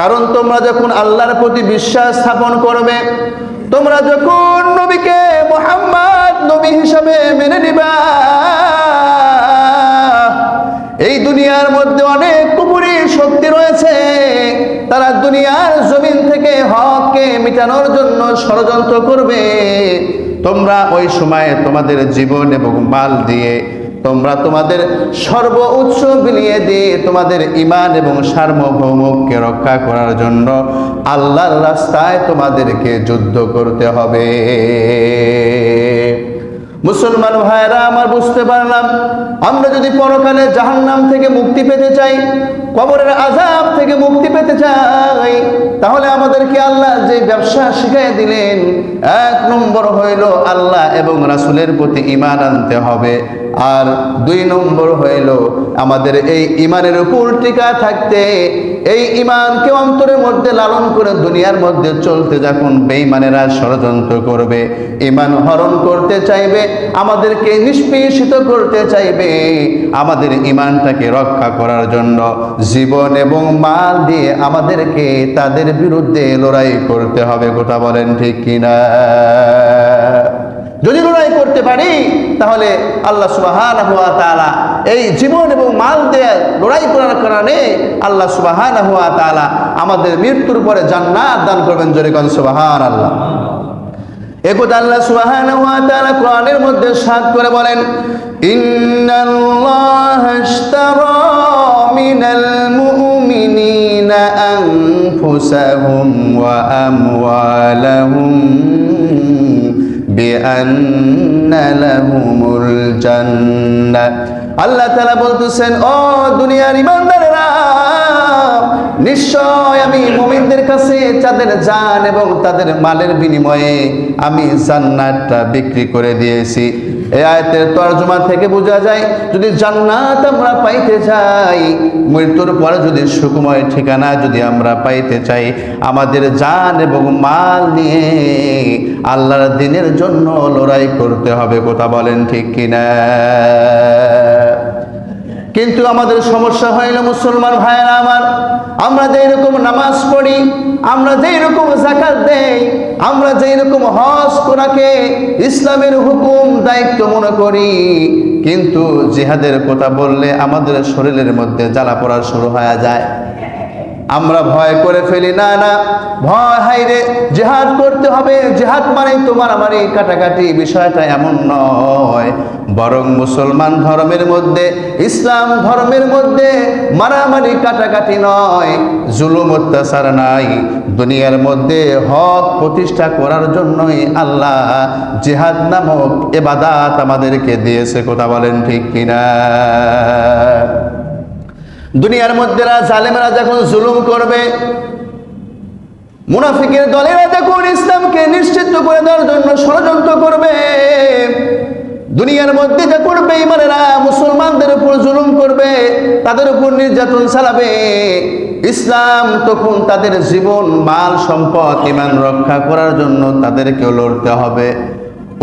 কারণ তোমরা যখন আল্লাহর প্রতি বিশ্বাস স্থাপন করবে, তোমরা যখন নবীকে মোহাম্মদ নবী হিসাবে মেনে নিবা, এই দুনিয়ার মধ্যে অনেক কুপুরি শক্তি রয়েছে। তারা দুনিয়ার জমিন থেকে হককে মিটানোর জন্য ষড়যন্ত্র করবে। তোমরা ওই সময়ে তোমাদের জীবন এবং মাল দিয়ে তোমরা তোমাদের সর্ব উৎস বিলিয়ে দিয়ে তোমাদের ইমান এবং সার্বভৌমকে রক্ষা করার জন্য আল্লাহর রাস্তায় তোমাদেরকে যুদ্ধ করতে হবে। মুসলমান ভাইরা আমার বুঝতে পারলাম, আমরা যদি পরকালে জাহান্নাম থেকে মুক্তি পেতে চাই, কবরের আজাব থেকে মুক্তি পেতে চাই, তাহলে আমাদেরকে আল্লাহ যে ব্যবসা শিখাই দিলেন, এক নম্বর হইল আল্লাহ এবং রাসুলের প্রতি ইমান আনতে হবে। আর দুই নম্বর হইল আমাদের এই ইমানের উপর টিকা থাকতে, এই ইমানকে অন্তরের মধ্যে লালন করে দুনিয়ার মধ্যে চলতে যখন বেঈমানেরা ষড়যন্ত্র করবে ইমান হরণ করতে চাইবে, আমাদেরকে নিষ্পেষিত করতে চাইবে, আমাদের ইমানটাকে রক্ষা করার জন্য জীবন এবং মাল দিয়ে আমাদেরকে তাদের বিরুদ্ধে লড়াই করতে হবে, কথা বলেন ঠিক কিনা? যদি লড়াই করতে পারি, তাহলে আল্লাহ সুবাহান হুয়া তালা এই জীবন এবং মাল দিয়ে লড়াই করার কারণে আল্লাহ সুবাহান হুয়া তালা আমাদের মৃত্যুর পরে জান্নাত দান করবেন জোরে কন সুবাহান আল্লাহ একথা আল্লাহ সুবহানাহু ওয়া তাআলা কোরআনের মধ্যে সাত করে বলেন, ইন্নাল্লাহা ইশতারা মিনাল মুমিনিনা আনফুসাহুম ওয়া আমওয়ালাহুম আল্লাহ তালা বলতেছেন, ও দুনিয়ার ইমানদারেরা নিশ্চয় আমি মোমিনদের কাছে তাদের জান এবং তাদের মালের বিনিময়ে আমি জান্নাতটা বিক্রি করে দিয়েছি। এই আয়াতের তর্জমা থেকে বোঝা যায়, যদি জান্নাত আমরা পাইতে চাই, মৃত্যুর পরে যদি সুকুময় ঠিকানা যদি আমরা পাইতে চাই, আমাদের জান এবং মাল নিয়ে আল্লাহর দিনের জন্য লড়াই করতে হবে, কথা বলেন ঠিক কিনা? কিন্তু আমাদের সমস্যা হয় না, মুসলমান ভাইয়েরা আমার। আমরা যেই রকম নামাজ পড়ি, আমরা যেই রকম জাকাত দেই, আমরা যেই রকম হজ করাকে ইসলামের হুকুম, দায়িত্ব মনে করি। কিন্তু জিহাদের কথা বললে আমাদের শরীরের মধ্যে জ্বালা পড়া শুরু হয়ে যায়। আমরা ভয় করে ফেলি। না না, ভয় হাইরে জেহাদ করতে হবে। জেহাদ মানে তোমার আমার এই কাটাকাটি, বিষয়টা এমন নয়। বরং মুসলমান ধর্মের মধ্যে, ইসলাম ধর্মের মধ্যে মারামারি কাটাকাটি নয়, জুলুম, অত্যাচার নাই। দুনিয়ার মধ্যে হক প্রতিষ্ঠা করার জন্যই আল্লাহ জেহাদ নামক এবাদাত আমাদেরকে দিয়েছে, কথা বলেন ঠিক কিনা? দুনিয়ার মধ্যে জালেমেরা যখন জুলুম করবে, মুনাফিকের দলেরা যখন ইসলামকে নিশ্চিত করে দেওয়ার জন্য ষড়যন্ত্র করবে, দুনিয়ার মধ্যে যে যখন বেঈমানেরা মুসলমানদের উপর জুলুম করবে, তাদের উপর নির্যাতন চালাবে, ইসলাম তখন তাদের জীবন, মাল, সম্পদ ইমান রক্ষা করার জন্য তাদেরকেও লড়তে হবে।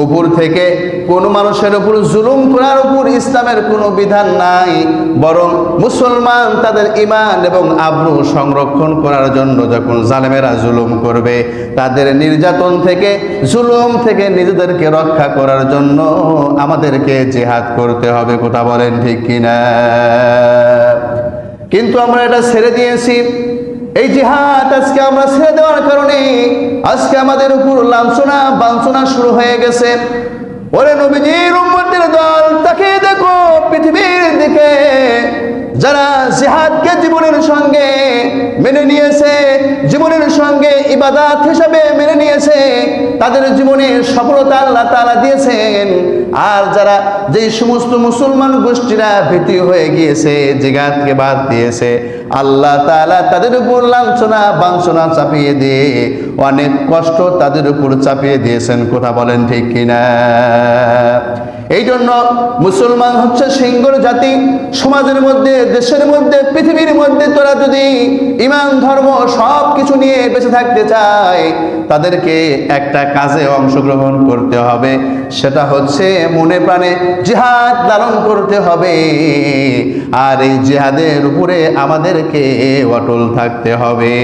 উপর থেকে কোন মানুষের উপর জুলুম করার উপর ইসলামের কোনো বিধান নাই, বরং মুসলমান তাদের ইমান এবং আব্রু সংরক্ষণ করার জন্য যখন জালেমেরা জুলুম করবে, তাদের নির্যাতন থেকে, জুলুম থেকে নিজেদেরকে রক্ষা করার জন্য আমাদেরকে জেহাদ করতে হবে, কথা বলেন ঠিক কিনা? কিন্তু আমরা এটা ছেড়ে দিয়েছি। এই জিহাদ আজকে আমরা ছেড়ে দেওয়ার কারণে আজকে আমাদের উপর লাঞ্ছনা, বাঞ্ছনা শুরু হয়ে গেছে। ওরে নবীজির উম্মতের দল তাকে দেখো পৃথিবীর দিকে। যারা জিহাদকে জীবনের সঙ্গে মেনে নিয়েছে, জীবনের সঙ্গে ইবাদাত হিসাবে মেনে নিয়েছে, তাদের জীবনে সফলতা আল্লাহ তাআলা দিয়েছেন। আর যারা যেই সমস্ত মুসলমান গোষ্ঠীরা ভীতি হয়ে গিয়েছে, জিহাদকে বাদ দিয়েছে, আল্লাহ তাআলা তাদের উপর লাঞ্ছনা, বাঞ্ছনা চাপিয়ে দিয়ে অনেক কষ্ট তাদের উপর চাপিয়ে দিয়েছেন। কথা বলেন ঠিক কিনা? এই জন্য মুসলমান হচ্ছে সিঙ্গর জাতি। সমাজের মধ্যে, দেশের মধ্যে, পৃথিবীর মধ্যে তোরা যদি ইমান, ধর্ম সব কিছু নিয়ে বেঁচে থাকতে চায়, তাদেরকে একটা কাজে অংশগ্রহণ করতে হবে। সেটা হচ্ছে মনে প্রাণে জিহাদ লালন করতে হবে। আর এই জিহাদের উপরে আমাদেরকে অটল থাকতে হবে।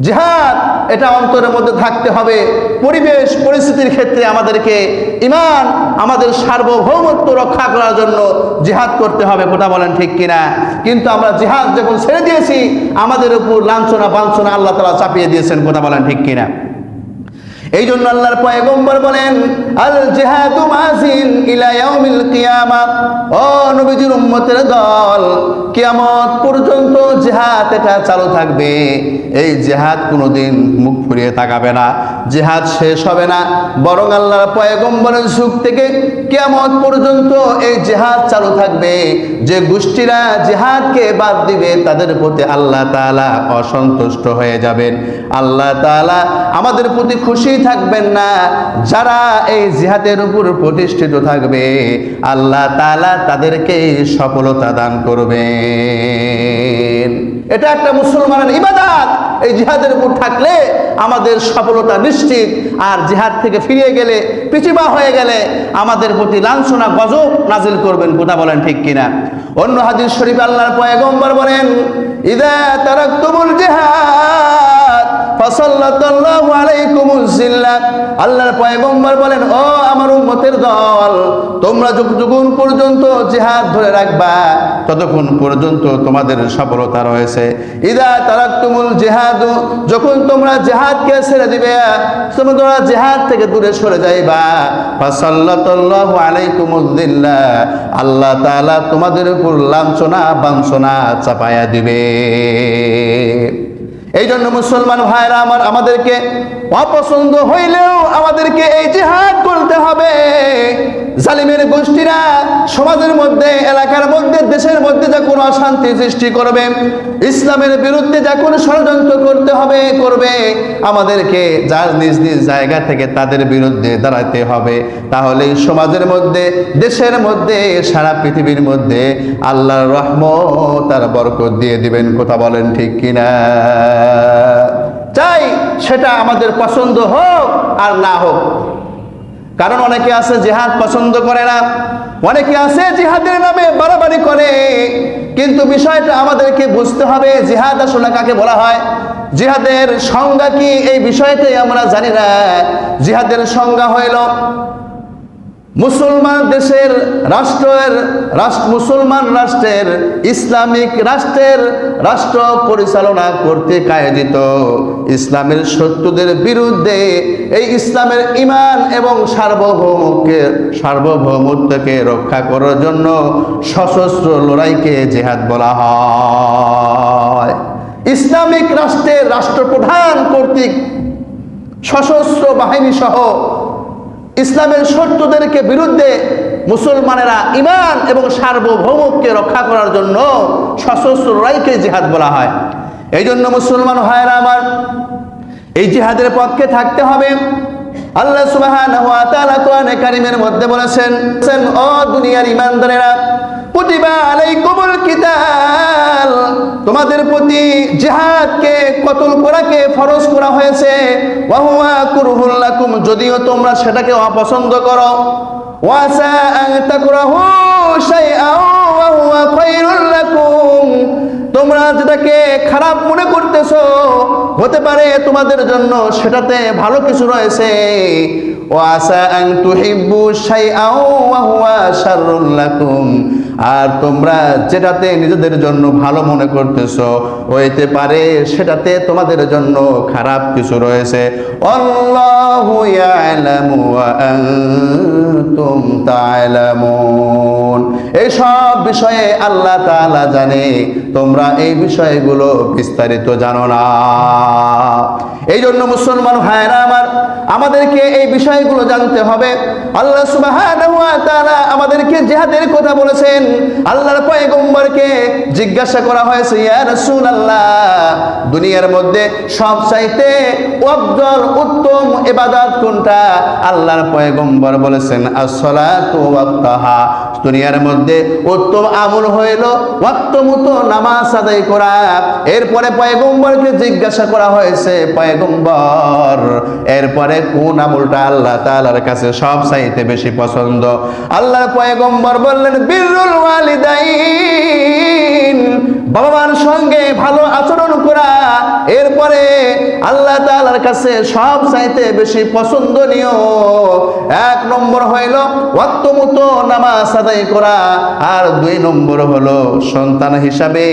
জিহাদ, এটা অন্তরের মধ্যে থাকতে হবে। পরিবেশ, পরিস্থিতির ক্ষেত্রে আমাদেরকে ইমান আমাদের সার্বভৌমত্ব রক্ষা করার জন্য জিহাদ করতে হবে, কথা বলেন ঠিক কিনা? কিন্তু আমরা জিহাদ যখন ছেড়ে দিয়েছি, আমাদের উপর লাঞ্ছনা বাঞ্ছনা আল্লাহ তালা চাপিয়ে দিয়েছেন, কথা বলেন ঠিক কিনা? এই জন্য আল্লাহর পয়গম্বর বলেন, আল জিহাদু মাজিন ইলা ইয়াউমিল কিয়ামা। ও নবীজির উম্মতের দল, কিয়ামত পর্যন্ত জিহাদ এটা চালু থাকবে। এই জিহাদ কোনোদিন মুখ ফুরিয়ে তাকাবে না, জিহাদ শেষ হবে না। বরং আল্লাহর পয়গম্বরের যুগ থেকে কিয়ামত পর্যন্ত এই জিহাদ চালু থাকবে। যে গোষ্ঠীরা জিহাদকে বাদ দিবে, তাদের প্রতি আল্লাহ তাআলা অসন্তুষ্ট হয়ে যাবেন। আল্লাহ তাআলা আমাদের প্রতি খুশি থাকবেন না। যারা এই জিহাদের উপর প্রতিষ্ঠিত থাকবে, আল্লাহ তাআলা তাদেরকে সফলতা দান করবেন। এটা একটা মুসলমানের ইবাদাত। এই জিহাদের উপর থাকলে আমাদের সফলতা নিশ্চিত। আর জিহাদ থেকে ফিরে গেলে পিছিবা হয়ে গেলে আমাদের প্রতি লাঞ্ছনা, গজব নাজিল করবেন। কথা বলেন ঠিক কিনা? অন্য হাদিস শরীফ আল্লাহর পয়গম্বর বলেন, ইদা তারাকতুমুল জিহাদ। ফাসাল্লাতাল্লাহু আলাইকুমুজ জিল্লাহ আল্লাহর পয়গম্বর বলেন, ও আমার উম্মতের দল, তোমরা যতক্ষণ পর্যন্ত জিহাদ ধরে রাখবা, ততক্ষণ পর্যন্ত তোমাদের সফলতা রয়েছে। ইদা তারাকতুমুল জিহাদ, যখন তোমরা জিহাদকে ছেড়ে দিবে তোমরা জিহাদ থেকে দূরে সরে যাইবা। ফাসাল্লাতাল্লাহু আলাইকুমুজ জিল্লাহ আল্লাহ তাআলা তোমাদের উপর লাঞ্ছনা, বাঞ্ছনা চাপায়া দিবে। এই জন্য মুসলমান ভাইরা আমার, আমাদেরকে অপছন্দ হইলেও আমাদেরকে এই জিহাদ করতে হবে। জালিমের গোষ্ঠীরা সমাজের মধ্যে, এলাকার মধ্যে, দেশের মধ্যে যা কোনো অশান্তি সৃষ্টি করবে, ইসলামের বিরুদ্ধে যা কোনো ষড়যন্ত্র করতে হবে, করবে, আমাদেরকে যার নিজ নিজ জায়গা থেকে তাদের বিরুদ্ধে দাঁড়াতে হবে। তাহলে সমাজের মধ্যে, দেশের মধ্যে, সারা পৃথিবীর মধ্যে আল্লাহর রহমত তার বরকত দিয়ে দিবেন। কথা বলেন ঠিক কিনা? চাই সেটা আমাদের পছন্দ হোক আর না হোক। কারণ অনেকে আছে জেহাদ পছন্দ করে না। অনেকে আছে জিহাদের নামে বাড়াবাড়ি করে। কিন্তু বিষয়টা আমাদেরকে বুঝতে হবে, জিহাদ আসলে কাকে বলা হয়? জিহাদের সংজ্ঞা কি? এই বিষয়টাই আমরা জানি না। জিহাদের সংজ্ঞা হইল মুসলমান দেশের রাষ্ট্রের রাষ্ট্র, মুসলমান রাষ্ট্রের ইসলামিক রাষ্ট্রের রাষ্ট্র পরিচালনা করতে কায়দিত। ইসলামের শত্রুদের বিরুদ্ধে এই ইসলামের ইমান এবং সার্বভৌমকে, সার্বভৌমত্বকে রক্ষা করার জন্য সশস্ত্র লড়াইকে জেহাদ বলা হয়। ইসলামিক রাষ্ট্রের রাষ্ট্রপ্রধান কর্তৃক সশস্ত্র বাহিনী সহ ইসলামের শত্রুদেরকে বিরুদ্ধে মুসলমানেরা ইমান এবং সার্বভৌমকে রক্ষা করার জন্য সশস্ত্র লড়াইকে জিহাদ বলা হয়। এই জন্য মুসলমান ভাইয়েরা আমার, এই জিহাদের পক্ষে থাকতে হবে। আল্লাহ সুবহানাহু ওয়া তাআলা মধ্যে বলেছেন, ও দুনিয়ার ইমানদারেরা কুতিবা আলাইকুমুল তোমাদের প্রতি জেহাদকে, কতল করাকে ফরজ করা হয়েছে? ওয়া কুরহুল্লাকুম কুরহুল লাকুম, যদিও তোমরা সেটাকে অপছন্দ করো। ওয়াসা আন তাকরাহু শাইআন ওয়া হুয়া খায়রুল লাকুম। তোমরা যেটাকে খারাপ মনে করতেছো, হতে পারে তোমাদের জন্য সেটাতে ভালো কিছু রয়েছে। ও আসা আন তুহিব্বু শাইআন ওয়া হুয়া আর তোমরা যেটাতে নিজেদের জন্য ভালো মনে করতেছো হইতে পারে সেটাতে তোমাদের জন্য খারাপ কিছু রয়েছে। আল্লাহু ইয়ালামু ওয়া আনতুম এই সব বিষয়ে আল্লাহ তাআলা জানে, তোমরা এই বিষয়গুলো বিস্তারিত জানো না। এই জন্য মুসলমান ভাইরা আমার, আমাদেরকে এই বিষয়গুলো জানতে হবে। আল্লাহ সুবহানাহু ওয়া আমাদেরকে জিহাদের কথা বলেছেন। আল্লাহর পয়গম্বরকে জিজ্ঞাসা করা হয়েছে, ইয়া রাসূলুল্লাহ, দুনিয়ার মধ্যে সব চাইতে অফজল, উত্তম এবাদত কোনটা? আল্লাহর পয়গম্বর বলেছেন, আসসালাতু ওয়াক্তাহা দুনিয়ার মধ্যে উত্তম আমল হইল ওয়াক্ত মতো নামাজ আদায় করা। এরপরে পয়গম্বরকে জিজ্ঞাসা করা হয়েছে, পয়গম্বর, এরপরে কোন আমলটা আল্লাহ তাআলার কাছে সব চাইতে বেশি পছন্দ? আল্লাহর পয়গম্বর বললেন, বিরুল ওয়ালিদাইন। বাবা সঙ্গে ভালো আচরণ করা, এরপরে আল্লাহ তাআলার কাছে সব চাইতে বেশি পছন্দনীয় এক নম্বর হইল ওয়াক্ত নামাজ আদায় করা, আর দুই নম্বর হলো সন্তান হিসাবে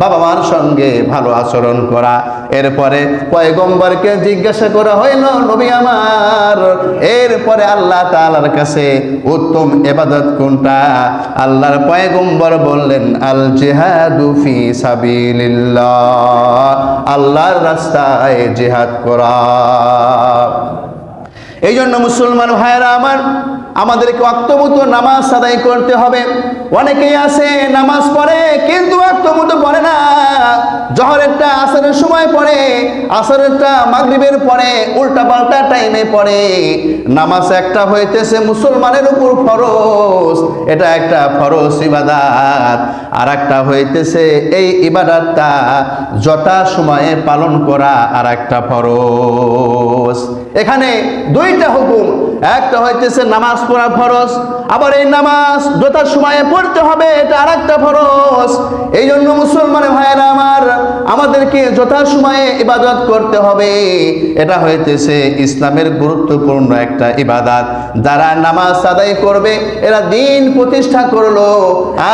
বাবা মার সঙ্গে ভালো আচরণ করা। এরপরে পয়গম্বরকে জিজ্ঞাসা করা হইল, নবী আমার, এরপরে আল্লাহ তালার কাছে উত্তম এবাদত কোনটা? আল্লাহর পয়গম্বর বললেন আল জিহাদু ফি আল্লাহর রাস্তায় জেহাদ করা। এই জন্য মুসলমান ভাইয়েরা আমার, আমাদেরকে অক্তমতো নামাজ আদায় করতে হবে। অনেকেই আছে নামাজ পড়ে, কিন্তু অক্তমতো পড়ে না। জহরেরটা আসরের সময় পড়ে, আসরেরটা মাগরিবের পরে উল্টা টাইমে পড়ে। নামাজ একটা হইতেছে মুসলমানের উপর ফরজ, এটা একটা ফরজ ইবাদাত। আর একটা হইতেছে এই ইবাদাতটা যথা সময়ে পালন করা আর একটা ফরজ। এখানে দুইটা হুকুম, একটা হইতেছে নামাজ পড়া ফরজ, আবার এই নামাজ যথা সময়ে পড়তে হবে, এটা আর একটা ফরজ। এই জন্য মুসলমান ভাইয়েরা আমার, আমাদেরকে যথা সময়ে ইবাদত করতে হবে। এটা হইতেছে ইসলামের গুরুত্বপূর্ণ একটা ইবাদত। যারা নামাজ আদায় করবে, এরা দিন প্রতিষ্ঠা করল,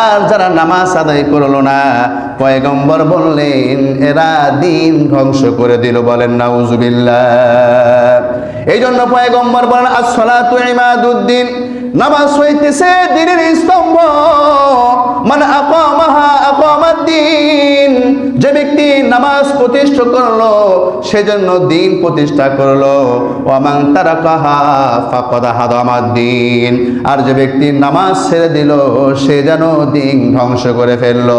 আর যারা নামাজ আদায় করল না, পয়গম্বর বললেন, এরা দিন ধ্বংস করে দিল বলেন, নাউজুবিল্লাহ। এই জন্য পয়গম্বর বলেন, আসসালাতু ইমাদুদ্দিন নামাজ হইতেছে দিনের স্তম্ভ। মানে আকামাহা আকামাদ্দিন। যে ব্যক্তি নামাজ প্রতিষ্ঠা করল, সেজন্য দিন প্রতিষ্ঠা করল। ওয়ামান তারাকাহা ফাকাদ হাদামাদ্দিন। আর যে ব্যক্তি নামাজ ছেড়ে দিল, সে যেন দিন ধ্বংস করে ফেলল।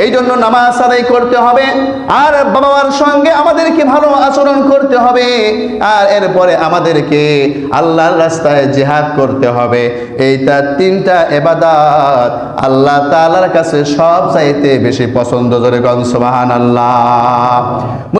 এই জন্য নামাজ আদায় করতে হবে। আর বাবার সঙ্গে আমাদেরকে ভালো আচরণ করতে হবে। আর এরপরে আমাদেরকে আল্লাহর রাস্তায় জেহাদ করতে হবে। এইটা তিনটা এবাদাত। আল্লাহ তালার কাছে সব চাইতে বেশি পছন্দ। করে গন সুবহানাল্লাহ।